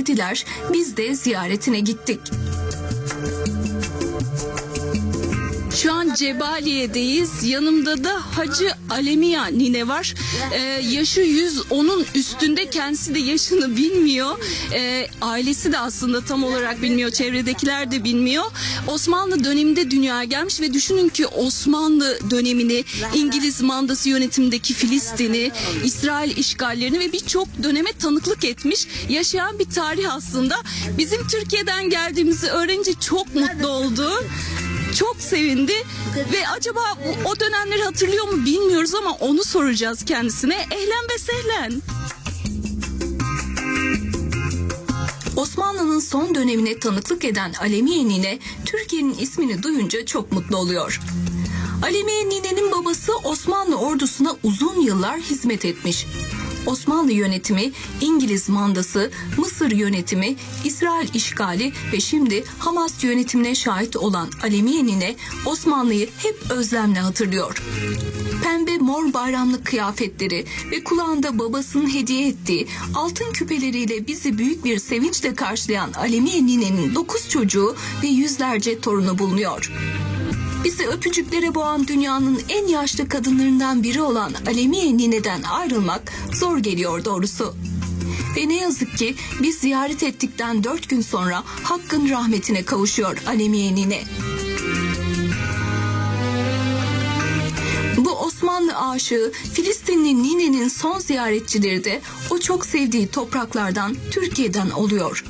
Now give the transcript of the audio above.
Dediler, biz de ziyaretine gittik. Cebaliye'deyiz. Yanımda da Hacı Alemiya nine var. Ee, yaşı 100, onun üstünde kendisi de yaşını bilmiyor. Ee, ailesi de aslında tam olarak bilmiyor. Çevredekiler de bilmiyor. Osmanlı döneminde dünyaya gelmiş ve düşünün ki Osmanlı dönemini, İngiliz mandası yönetimindeki Filistin'i, İsrail işgallerini ve birçok döneme tanıklık etmiş. Yaşayan bir tarih aslında. Bizim Türkiye'den geldiğimizi öğrenince çok mutlu oldu. Çok sevindi ve acaba o dönemleri hatırlıyor mu bilmiyoruz ama onu soracağız kendisine. Ehlen ve sehlen. Osmanlı'nın son dönemine tanıklık eden Alemiye Nine, Türkiye'nin ismini duyunca çok mutlu oluyor. Alemiye Nine'nin babası Osmanlı ordusuna uzun yıllar hizmet etmiş. Osmanlı yönetimi, İngiliz mandası, Mısır yönetimi, İsrail işgali ve şimdi Hamas yönetimine şahit olan Alemiye Nine, Osmanlı'yı hep özlemle hatırlıyor. Pembe mor bayramlık kıyafetleri ve kulağında babasının hediye ettiği altın küpeleriyle bizi büyük bir sevinçle karşılayan Alemiye Nine'nin dokuz çocuğu ve yüzlerce torunu bulunuyor. Bizi öpücüklere boğan dünyanın en yaşlı kadınlarından biri olan Alemiye Nine'den ayrılmak zor geliyor doğrusu. Ve ne yazık ki biz ziyaret ettikten dört gün sonra Hakk'ın rahmetine kavuşuyor Alemiye Nine. Bu Osmanlı aşığı Filistinli Nine'nin son ziyaretçileri de o çok sevdiği topraklardan Türkiye'den oluyor.